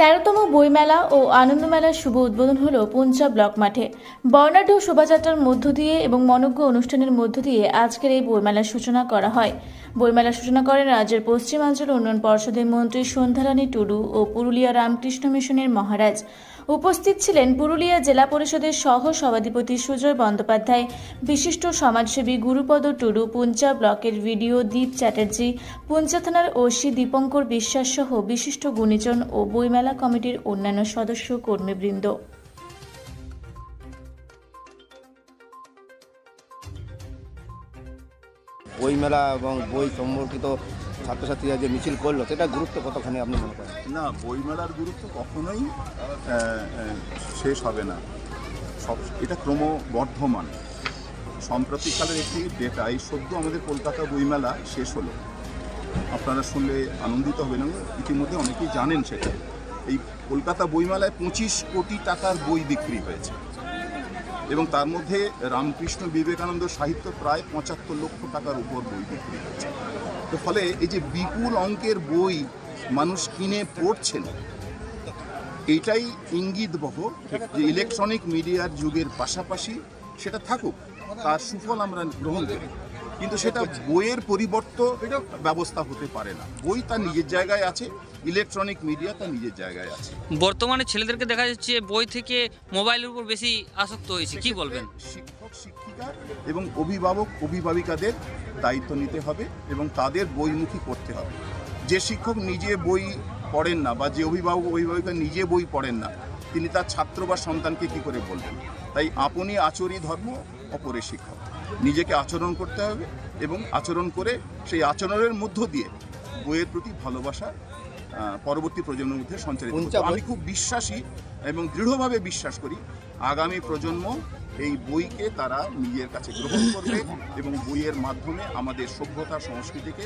তেরোতম বইমেলা ও আনন্দমেলার শুভ উদ্বোধন হল পুঞ্চা ব্লক মাঠে। বর্ণাঢ্য শোভাযাত্রার মধ্য দিয়ে এবং মনজ্ঞ অনুষ্ঠানের মধ্য দিয়ে আজকের এই বইমেলার সূচনা করা হয়। বইমেলার সূচনা করেন রাজ্যের পশ্চিমাঞ্চল উন্নয়ন পর্ষদের মন্ত্রী সন্ধ্যারানী টুডু ও পুরুলিয়া রামকৃষ্ণ মিশনের মহারাজ। উপস্থিত ছিলেন পুরুলিয়া জেলা পরিষদের সহ সভাধিপতি সুজয় বন্দ্যোপাধ্যায়, বিশিষ্ট সমাজসেবী গুরুপদ টুডু, পুঞ্চা ব্লকের ভিডিও দীপ চ্যাটার্জি, পুঞ্চা থানার ওসি দীপঙ্কর বিশ্বাস সহ বিশিষ্ট গুণীজন ও বইমেলা কমিটির অন্যান্য সদস্য কর্মীবৃন্দ। বই মেলা এবং বই সম্পর্কিত ছাত্রছাত্রীরা যে মিছিল করল, সেটা গুরুত্ব কতখানি আপনি মনে করেন? না বইমেলার গুরুত্ব কখনোই শেষ হবে না। সব, এটা ক্রমবর্ধমান। সাম্প্রতিককালের একটি ডেটা এই সদ্য আমাদের কলকাতা বইমেলা শেষ হলো। আপনারা শুনলে আনন্দিত হবেন। ইতিমধ্যে অনেকেই জানেন সেটা। এই কলকাতা বইমেলায় পঁচিশ কোটি টাকার বই বিক্রি হয়েছে। এবং তার মধ্যে রামকৃষ্ণ বিবেকানন্দ সাহিত্য প্রায় পঁচাত্তর লক্ষ টাকার উপর বই বিক্রি হয়েছে তো ফলে এই যে বিপুল অঙ্কের বই মানুষ কিনে পড়ছেন, এটাই ইঙ্গিতবহ যে ইলেকট্রনিক মিডিয়ার যুগের পাশাপাশি সেটা থাকুক, তার সুফল আমরা গ্রহণ করি। কিন্তু সেটা বইয়ের পরিবর্তন ব্যবস্থা হতে পারে না। বই তার নিজের জায়গায় আছে ইলেকট্রনিক মিডিয়া তার নিজের জায়গায় আছে। বর্তমানে ছেলেদেরকে দেখা যাচ্ছে বই থেকে মোবাইলের উপর বেশি আসক্ত হয়েছে কি বলবেন? শিক্ষক শিক্ষিকা এবং অভিভাবক অভিভাবিকাদের দায়িত্ব নিতে হবে এবং তাদের বইমুখী করতে হবে। যে শিক্ষক নিজে বই পড়েন না বা যে অভিভাবক অভিভাবিকা নিজে বই পড়েন না তিনি তার ছাত্র বা সন্তানকে কি করে বলবেন? তাই আপনি আচরি ধর্ম অপরে শিক্ষক। নিজেকে আচরণ করতে হবে এবং আচরণ করে সেই আচরণের মধ্য দিয়ে বইয়ের প্রতি ভালোবাসা আহ, পরবর্তী প্রজন্মের মধ্যে সঞ্চারিত আমি খুব বিশ্বাসী এবং দৃঢ়ভাবে বিশ্বাস করি আগামী প্রজন্ম এই বইকে তারা নিজের কাছে গ্রহণ করবে এবং বইয়ের মাধ্যমে আমাদের সভ্যতা সংস্কৃতিকে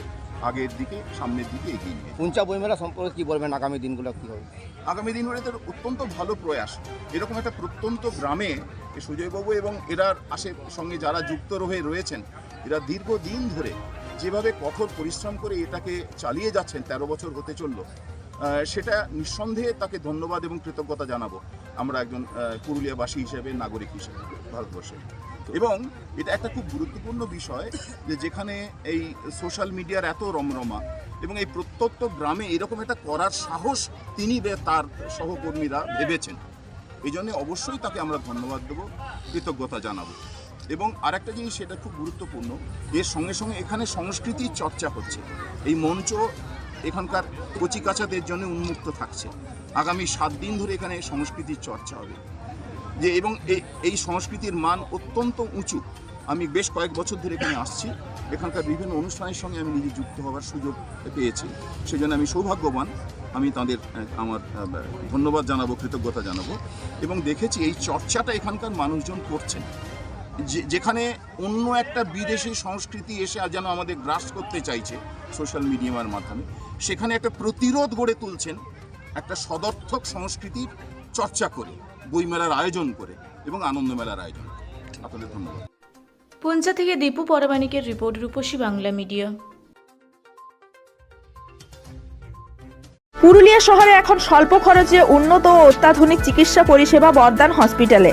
আগের দিকে সামনের দিকে এগিয়ে নিয়ে। পুঞ্চা বই মেলা সম্পর্কে কী বলবেন? আগামী দিনগুলো কী হবে? আগামী দিনগুলো এদের অত্যন্ত ভালো প্রয়াস। এরকম একটা প্রত্যন্ত গ্রামে সুজয়বাবু এবং এরার আশে সঙ্গে যারা যুক্ত হয়ে রয়েছেন এরা দীর্ঘদিন ধরে যেভাবে কঠোর পরিশ্রম করে এটাকে চালিয়ে যাচ্ছেন তেরো বছর হতে চলল সেটা নিঃসন্দেহে তাকে ধন্যবাদ এবং কৃতজ্ঞতা জানাব। আমরা একজন পুরুলিয়াবাসী হিসেবে, নাগরিক হিসেবে ভারতবর্ষে এবং এটা একটা খুব গুরুত্বপূর্ণ বিষয় যে যেখানে এই সোশ্যাল মিডিয়ার এত রমরমা এবং এই প্রত্যন্ত গ্রামে এরকম একটা করার সাহস তিনি তার সহকর্মীরা ভেবেছেন। এই জন্য অবশ্যই তাকে আমরা ধন্যবাদ দেবো, কৃতজ্ঞতা জানাব। এবং আরেকটা জিনিস সেটা খুব গুরুত্বপূর্ণ, এর সঙ্গে সঙ্গে এখানে সংস্কৃতির চর্চা হচ্ছে। এই মঞ্চ এখানকার কচিকাচাদের জন্য উন্মুক্ত থাকছে। আগামী সাত দিন ধরে এখানে সংস্কৃতির চর্চা হবে। যে এবং এই- সংস্কৃতির মান অত্যন্ত উঁচু। আমি বেশ কয়েক বছর ধরে এখানে আসছি। এখানকার বিভিন্ন অনুষ্ঠানের সঙ্গে আমি নিজে যুক্ত হওয়ার সুযোগ পেয়েছি। সেজন্য আমি সৌভাগ্যবান। আমি তাদের আমার ধন্যবাদ জানাব, কৃতজ্ঞতা জানাব। এবং দেখেছি এই চর্চাটা এখানকার মানুষজন করছেন। যেখানে অন্য একটা বিদেশি সংস্কৃতি এসে আর যেন আমাদের গ্রাস করতে চাইছে সোশ্যাল মিডিয়ার মাধ্যমে সেখানে একটা প্রতিরোধ গড়ে তুলছেন একটা সদর্থক সংস্কৃতির চর্চা করে বইমেলার আয়োজন করে এবং আনন্দ মেলার আয়োজন করে। আপনাদের ধন্যবাদ। পুঞ্চা থেকে দীপু পরমাণিকের রিপোর্ট রূপসী বাংলা মিডিয়া। পুরুলিয়া শহরে এখন স্বল্প খরচে উন্নত ও অত্যাধুনিক চিকিৎসা পরিষেবা বর্দান হসপিটালে।